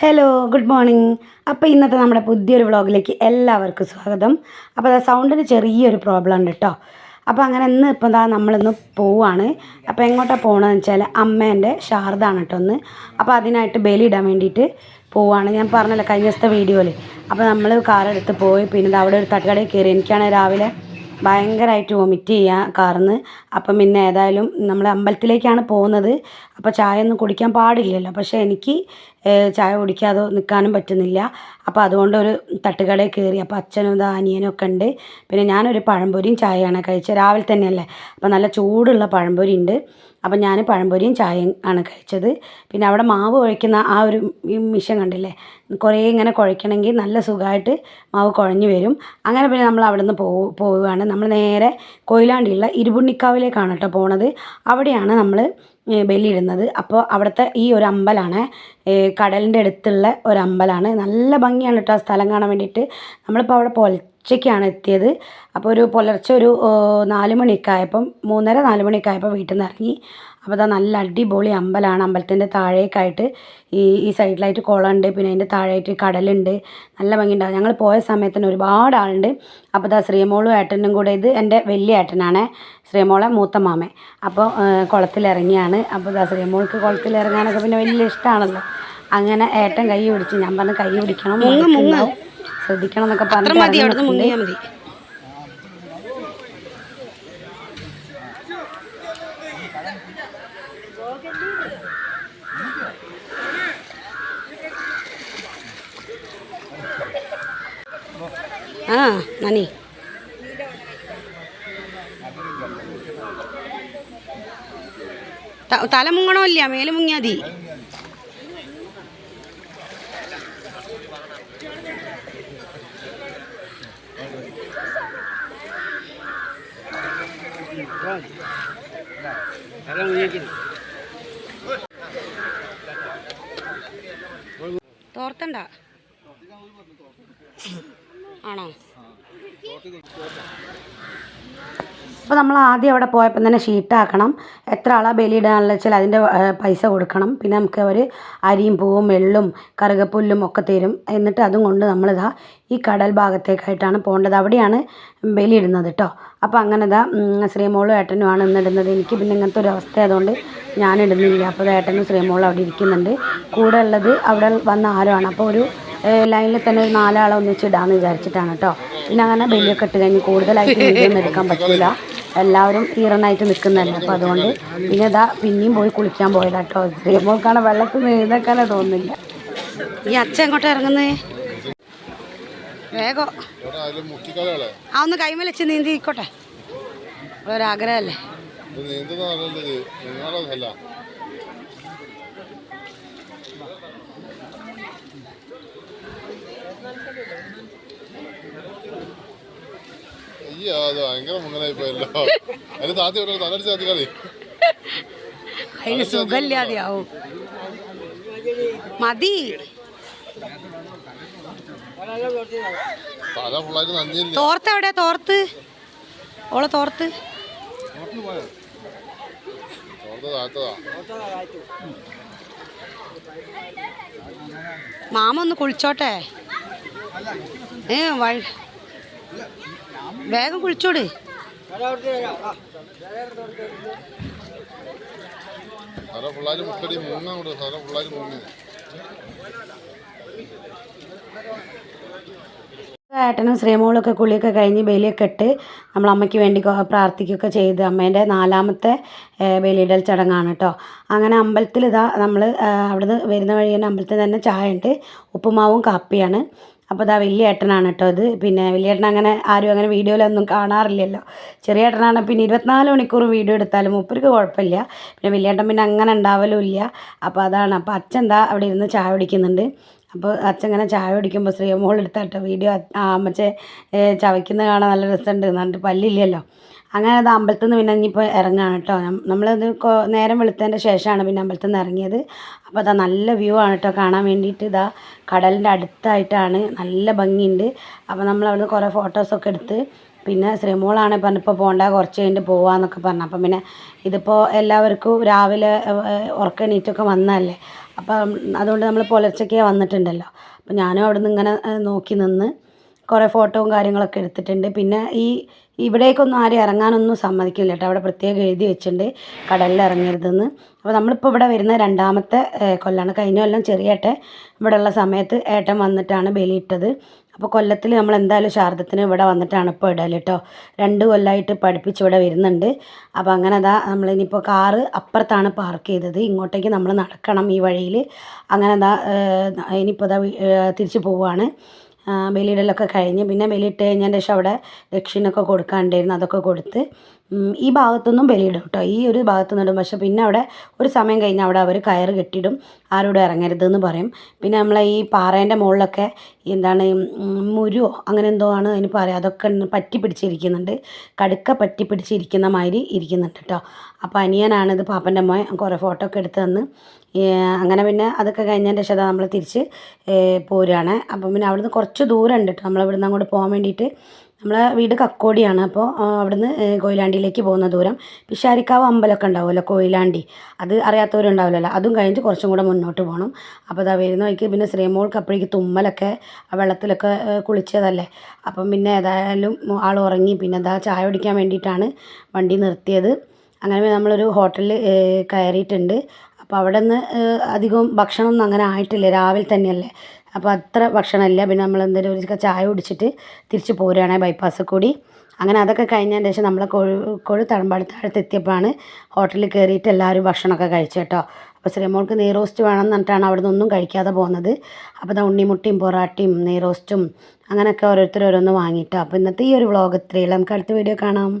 Hello good morning അപ്പോൾ ഇന്നത്തെ നമ്മുടെ പുതിയൊരു വ്ളോഗിലേക്ക് എല്ലാവർക്കും സ്വാഗതം. അപ്പോൾ അതാ സൗണ്ടിന് ചെറിയൊരു പ്രോബ്ലം ഉണ്ട് കേട്ടോ അപ്പോൾ അങ്ങനെ ഇന്ന് ഇപ്പോൾ എന്താ നമ്മളിന്ന് പോവാണ്. അപ്പോൾ എങ്ങോട്ടാണ് പോകണമെന്ന് വെച്ചാൽ അമ്മേന്റെ ശാരദാണ് കേട്ടോ ഒന്ന് അപ്പോൾ അതിനായിട്ട് ബലി ഇടാൻ വേണ്ടിയിട്ട് പോവാണ്. ഞാൻ പറഞ്ഞല്ലോ കഴിഞ്ഞ ദിവസത്തെ വീഡിയോയിൽ അപ്പോൾ നമ്മൾ കാറെടുത്ത് പോയി. പിന്നെ അവിടെ ഒരു തട്ടുകടയിൽ കയറി എനിക്കാണെങ്കിൽ രാവിലെ ഭയങ്കരമായിട്ട് വൊമിറ്റ് ചെയ്യുക കാർന്ന്. അപ്പം പിന്നെ ഏതായാലും നമ്മൾ അമ്പലത്തിലേക്കാണ് പോകുന്നത്. അപ്പോൾ ചായ ഒന്നും കുടിക്കാൻ പാടില്ലല്ലോ. പക്ഷേ എനിക്ക് ചായ കുടിക്കാതെ നിൽക്കാനും പറ്റുന്നില്ല. അപ്പോൾ അതുകൊണ്ട് ഒരു തട്ടുകടയിൽ കയറി അപ്പോൾ അച്ഛനും ഇതാ അനിയനും ഒക്കെ ഉണ്ട്. പിന്നെ ഞാനൊരു പഴംപൊരിയും ചായയാണ് കഴിച്ചത്. രാവിലെ തന്നെയല്ലേ. അപ്പോൾ നല്ല ചൂടുള്ള പഴംപൊരി ഉണ്ട്. അപ്പോൾ ഞാൻ പഴംപൊരിയും ചായയും ആണ് കഴിച്ചത്. പിന്നെ അവിടെ മാവ് കുഴയ്ക്കുന്ന ആ ഒരു മിഷൻ കണ്ടില്ലേ? കുറേ ഇങ്ങനെ കുഴയ്ക്കണമെങ്കിൽ നല്ല സുഖമായിട്ട് മാവ് കുഴഞ്ഞു വരും. അങ്ങനെ പിന്നെ നമ്മൾ അവിടെ നിന്ന് പോ പോവുകയാണ്. നമ്മൾ നേരെ കൊയിലാണ്ടിയുള്ള ഇരുപുണ്ണിക്കാവിലേക്കാണ് കേട്ടോ പോണത്. അവിടെയാണ് നമ്മൾ ബലിയിടുന്നത്. അപ്പോൾ അവിടുത്തെ ഈ ഒരു അമ്പലമാണ് കടലിന്റെ അടുത്തുള്ള ഒരു അമ്പലമാണ് നല്ല ഭംഗിയാണ് കേട്ടോ ആ സ്ഥലം കാണാൻ വേണ്ടിയിട്ട്. നമ്മളിപ്പോൾ അവിടെ പുലർച്ചയ്ക്കാണ് എത്തിയത്. അപ്പോൾ ഒരു പുലർച്ചെ ഒരു നാല് മണിയൊക്കെ ആയപ്പം മൂന്നര നാല് മണിയൊക്കെ ആയപ്പോൾ വീട്ടിൽ നിന്ന് ഇറങ്ങി. അപ്പോൾ അതാ നല്ല അടിപൊളി അമ്പലമാണ് അമ്പലത്തിന്റെ താഴേക്കായിട്ട് ഈ ഈ സൈഡിലായിട്ട് കുളമുണ്ട് പിന്നെ അതിന്റെ താഴെയായിട്ട് കടലുണ്ട്. നല്ല ഭംഗിയുണ്ടാവും ഞങ്ങൾ പോയ സമയത്തിന് ഒരുപാട് ആളുണ്ട്. അപ്പോൾ ദാ ശ്രീമോളും ഏട്ടനും കൂടെ ഇത് എന്റെ വലിയ ഏട്ടനാണ് ശ്രീമോളെ മൂത്ത മാമൻ. അപ്പോൾ കുളത്തിലിറങ്ങിയാണ്. അപ്പോൾ ദാ ശ്രീമോൾക്ക് കുളത്തിലിറങ്ങാനൊക്കെ പിന്നെ വലിയ ഇഷ്ടമാണല്ലോ അങ്ങനെ ഏട്ടൻ കൈ പിടിച്ച് ഞാൻ പറഞ്ഞ് കൈ പിടിക്കണം. ശ്രദ്ധിക്കണം എന്നൊക്കെ പറഞ്ഞിട്ട് ആ നനി തല മുങ്ങണമില്ല മേലെ മുങ്ങിയാ മതി. തോർത്തണ്ട. ആണോ? അപ്പോൾ നമ്മൾ ആദ്യം അവിടെ പോയപ്പം തന്നെ ഷീട്ടാക്കണം എത്ര ആളാ ബലിയിടാനുള്ള വെച്ചാൽ അതിന്റെ പൈസ കൊടുക്കണം. പിന്നെ നമുക്ക് അവർ അരിയും പൂവും വെള്ളും കറുകപ്പുല്ലും ഒക്കെ തരും. എന്നിട്ട് അതും കൊണ്ട് നമ്മളിതാ ഈ കടൽ ഭാഗത്തേക്കായിട്ടാണ് പോകേണ്ടത്. അവിടെയാണ് ബലിയിടുന്നത് കേട്ടോ അപ്പോൾ അങ്ങനെ ഇതാ ശ്രീമോളും ഏട്ടനുമാണ് ഇന്നിടുന്നത് എനിക്ക് പിന്നെ ഇങ്ങനത്തെ ഒരു അവസ്ഥ ആയതുകൊണ്ട് ഞാൻ ഇടുന്നില്ല. അപ്പോൾ ഏട്ടനും ശ്രീമോളും അവിടെ ഇരിക്കുന്നുണ്ട്. കൂടെ ഉള്ളത് അവിടെ വന്ന ആരുമാണ് അപ്പോൾ ഒരു ലൈനിൽ തന്നെ ഒരു നാലാളെ ഒന്നിച്ചിടാന്ന് വിചാരിച്ചിട്ടാണ് കേട്ടോ പിന്നെ അങ്ങനെ ബലിയൊക്കെ ഇട്ട് കഴിഞ്ഞ് കൂടുതലായിട്ട് വീഡിയോ എടുക്കാൻ പറ്റില്ല. എല്ലാവരും ഈറനായിട്ട് നിൽക്കുന്നല്ല. അപ്പോൾ അതുകൊണ്ട് പിന്നെ ഇതാ പിന്നെയും പോയി കുളിക്കാൻ പോയതാ കേട്ടോ ശ്രീമോൾക്കാണ് വെള്ളത്തിൽ തോന്നില്ല തോന്നുന്നില്ല. ഈ അച്ഛൻ എങ്ങോട്ട് ഇറങ്ങുന്നേ? വേഗം. ആ ഒന്ന് കൈമേൽ വെച്ച് നീന്തിക്കോട്ടെ ഒരാഗ്രഹമല്ലേ ഇത് നീന്തുന്ന അയ്യോ അത് ഭയങ്കര മുങ്ങലായി പോയല്ലോ അതിന് താത്തി വിടല്ലോ തലടിച്ച് താത്തി കളി. അതിന് സുഖമില്ലാതെയാവും. മതി. തല ഫുള്ളായിട്ട് നന്ദിയില്ല? തോർത്ത് എവിടെ? തോർത്ത്. ഓളെ തോർത്ത്. തോർത്ത് താത്തതാ. മാമ ഒന്ന് കുളിച്ചോട്ടെ. ഏ വഴി വേഗം കൂടെ മുങ്ങി. ഏട്ടനും ശ്രീമോളൊക്കെ കുളിയൊക്കെ കഴിഞ്ഞ് ബലിയൊക്കെ ഇട്ട് നമ്മൾ അമ്മയ്ക്ക് വേണ്ടി പ്രാർത്ഥിക്കുകയൊക്കെ ചെയ്ത് അമ്മേന്റെ നാലാമത്തെ ബലിയിടൽ ചടങ്ങാണ് കേട്ടോ അങ്ങനെ അമ്പലത്തിൽ ഇതാ നമ്മൾ അവിടുന്ന് വരുന്ന വഴി തന്നെ അമ്പലത്തിൽ തന്നെ ചായ ഉണ്ട്. ഉപ്പുമാവും കാപ്പിയാണ്. അപ്പോൾ ഇതാ വലിയ ഏട്ടനാണ് കേട്ടോ ഇത്. പിന്നെ വലിയ ഏട്ടൻ അങ്ങനെ ആരും അങ്ങനെ വീഡിയോയിലൊന്നും കാണാറില്ലല്ലോ. ചെറിയ ഏട്ടനാണ് പിന്നെ ഇരുപത്തിനാല് മണിക്കൂർ വീഡിയോ എടുത്താലും മൂപ്പർക്ക് കുഴപ്പമില്ല. പിന്നെ വലിയ ഏട്ടൻ പിന്നെ അങ്ങനെ ഉണ്ടാവലും ഇല്ല അപ്പോൾ അതാണ്. അപ്പോൾ അച്ഛൻ എന്താ അവിടെ ഇരുന്ന് ചായ കുടിക്കുന്നുണ്ട്. അപ്പോൾ അച്ഛൻ ഇങ്ങനെ ചായ കുടിക്കുമ്പോൾ ശ്രീമോൾ എടുത്താട്ടോ വീഡിയോ. അമ്മച്ചെ ചവയ്ക്കുന്ന കാണാൻ നല്ല രസമുണ്ട് എന്നിട്ട് പല്ലില്ലല്ലോ. അങ്ങനെ അത് അമ്പലത്തിൽ നിന്ന് പിന്നെ ഇനിയിപ്പോൾ ഇറങ്ങാണ് കേട്ടോ. നമ്മളത് നേരം വെളുത്തതിന്റെ ശേഷമാണ് പിന്നെ അമ്പലത്തിൽ നിന്ന് ഇറങ്ങിയത്. അപ്പോൾ അതാ നല്ല വ്യൂ ആണ് കേട്ടോ കാണാൻ വേണ്ടിയിട്ട്. ഇതാ കടലിന്റെ അടുത്തായിട്ടാണ് നല്ല ഭംഗിയുണ്ട്. അപ്പോൾ നമ്മൾ അവിടുന്ന് കുറേ ഫോട്ടോസൊക്കെ എടുത്ത് പിന്നെ ശ്രീമോളാണ് പറഞ്ഞപ്പോൾ പോകണ്ട കുറച്ച് കഴിഞ്ഞിട്ട് പോവാന്നൊക്കെ പറഞ്ഞു. അപ്പം പിന്നെ ഇതിപ്പോൾ എല്ലാവർക്കും രാവിലെ ഉറക്കണീറ്റൊക്കെ വന്നതല്ലേ? അപ്പം അതുകൊണ്ട് നമ്മൾ പുലർച്ചയ്ക്ക് വന്നിട്ടുണ്ടല്ലോ. അപ്പം ഞാനും അവിടെ നിന്ന് ഇങ്ങനെ നോക്കി നിന്ന് കുറേ ഫോട്ടോയും കാര്യങ്ങളൊക്കെ എടുത്തിട്ടുണ്ട്. പിന്നെ ഈ ഇവിടേക്കൊന്നും ആരും ഇറങ്ങാനൊന്നും സമ്മതിക്കില്ല കേട്ടോ. അവിടെ പ്രത്യേകം എഴുതി വെച്ചിട്ടുണ്ട് കടലിൽ ഇറങ്ങരുതെന്ന്. അപ്പോൾ നമ്മളിപ്പോൾ ഇവിടെ വരുന്ന രണ്ടാമത്തെ കൊല്ലാണ്. കഴിഞ്ഞ കൊല്ലം ചെറിയ ഏട്ടൻ ഇവിടെയുള്ള സമയത്ത് ഏട്ടൻ വന്നിട്ടാണ് ബലിയിട്ടത്. അപ്പോൾ കൊല്ലത്തിൽ നമ്മൾ എന്തായാലും ശാരദത്തിന് ഇവിടെ വന്നിട്ടാണ് ഇപ്പോൾ ഇടൽ കേട്ടോ രണ്ട് കൊല്ലമായിട്ട് പഠിപ്പിച്ച് ഇവിടെ വരുന്നുണ്ട്. അപ്പോൾ അങ്ങനെ അതാ നമ്മളിനിപ്പോൾ കാറ് അപ്പുറത്താണ് പാർക്ക് ചെയ്തത്. ഇങ്ങോട്ടേക്ക് നമ്മൾ നടക്കണം ഈ വഴിയിൽ അങ്ങനെ അതാ ഇനിയിപ്പോൾ അതാ തിരിച്ചു പോവുകയാണ് ബലിയിടലൊക്കെ കഴിഞ്ഞ് പിന്നെ ബലിയിട്ട് കഴിഞ്ഞതിന് ശേഷം അവിടെ ദക്ഷിണൊക്കെ കൊടുക്കാണ്ടായിരുന്നു അതൊക്കെ കൊടുത്ത്. ഈ ഭാഗത്തൊന്നും ബലിയിടും കേട്ടോ. ഈ ഒരു ഭാഗത്തു നിന്നിടും പക്ഷെ പിന്നെ അവിടെ ഒരു സമയം കഴിഞ്ഞ് അവിടെ അവർ കയറ് കെട്ടിയിടും. ആരോടും ഇറങ്ങരുതെന്ന് പറയും. പിന്നെ നമ്മളെ ഈ പാറേന്റെ മുകളിലൊക്കെ എന്താണ് മുരുവോ അങ്ങനെ എന്തോ ആണ് അതിന് പറയുക അതൊക്കെ പറ്റി പിടിച്ചിരിക്കുന്നുണ്ട്. കടുക്ക പറ്റി പിടിച്ചിരിക്കുന്ന മാതിരി ഇരിക്കുന്നുണ്ട് കേട്ടോ. അപ്പോൾ അനിയനാണ് ഇത് പാപ്പന്റെ മോൻ. കുറേ ഫോട്ടോ ഒക്കെ എടുത്ത് തന്ന്. അങ്ങനെ പിന്നെ അതൊക്കെ കഴിഞ്ഞതിന്റെ ശേഷം നമ്മൾ തിരിച്ച് പോരുകയാണ് അപ്പം പിന്നെ അവിടുന്ന് കുറച്ച് ദൂരം ഉണ്ട് കേട്ടോ നമ്മൾ ഇവിടുന്ന് അങ്ങോട്ട് പോകാൻ വേണ്ടിയിട്ട് നമ്മളെ വീട് കക്കോടിയാണ്. അപ്പോൾ അവിടുന്ന് കൊയിലാണ്ടിയിലേക്ക് പോകുന്ന ദൂരം. പിഷാരിക്കാവ് അമ്പലമൊക്കെ ഉണ്ടാവുമല്ലോ കൊയിലാണ്ടി. അത് അറിയാത്തവരുണ്ടാവില്ലല്ലോ അതും കഴിഞ്ഞ് കുറച്ചും കൂടെ മുന്നോട്ട് പോകണം അപ്പോൾ അതാ വരുന്ന വഴിക്ക് പിന്നെ ശ്രീമോൾക്ക് അപ്പോഴേക്ക് തുമ്മലൊക്കെ ആ വെള്ളത്തിലൊക്കെ കുളിച്ചതല്ലേ. അപ്പം പിന്നെ ഏതായാലും ആൾ ഉറങ്ങി. പിന്നെ എന്താ ചായ കുടിക്കാൻ വേണ്ടിയിട്ടാണ് വണ്ടി നിർത്തിയത്. അങ്ങനെ നമ്മളൊരു ഹോട്ടലിൽ കയറിയിട്ടുണ്ട്. അപ്പോൾ അവിടെ നിന്ന് അധികം ഭക്ഷണമൊന്നും അങ്ങനെ ആയിട്ടില്ല. രാവിലെ തന്നെയല്ലേ. അപ്പോൾ അത്ര ഭക്ഷണമില്ല. പിന്നെ നമ്മൾ എന്തെങ്കിലും ഒരു ചായ കുടിച്ചിട്ട് തിരിച്ച് പോരുകയാണ് ബൈപ്പാസിൽ കൂടി. അങ്ങനെ അതൊക്കെ കഴിഞ്ഞതിന് ശേഷം നമ്മൾ കോഴിക്കോട് തടമ്പാടത്താഴത്ത് എത്തിയപ്പോഴാണ് ഹോട്ടലിൽ കയറിയിട്ട് എല്ലാവരും ഭക്ഷണമൊക്കെ കഴിച്ചു കേട്ടോ. അപ്പോൾ ശ്രീമോൾക്ക് നെയ്റോസ്റ്റ് വേണം എന്ന് പറഞ്ഞിട്ടാണ് അവിടെ നിന്നൊന്നും കഴിക്കാതെ പോകുന്നത്. അപ്പോൾ ദാ ഉണ്ണിമുട്ടിയും പൊറാട്ടയും നെയ്റോസ്റ്റും അങ്ങനെയൊക്കെ ഓരോരുത്തർ ഓരോന്ന് വാങ്ങിയിട്ടോ. അപ്പോൾ ഇന്നത്തെ ഈ ഒരു വ്ളോഗ് ഇത്രയുള്ളൂ നമുക്ക് അടുത്ത വീഡിയോ കാണാം.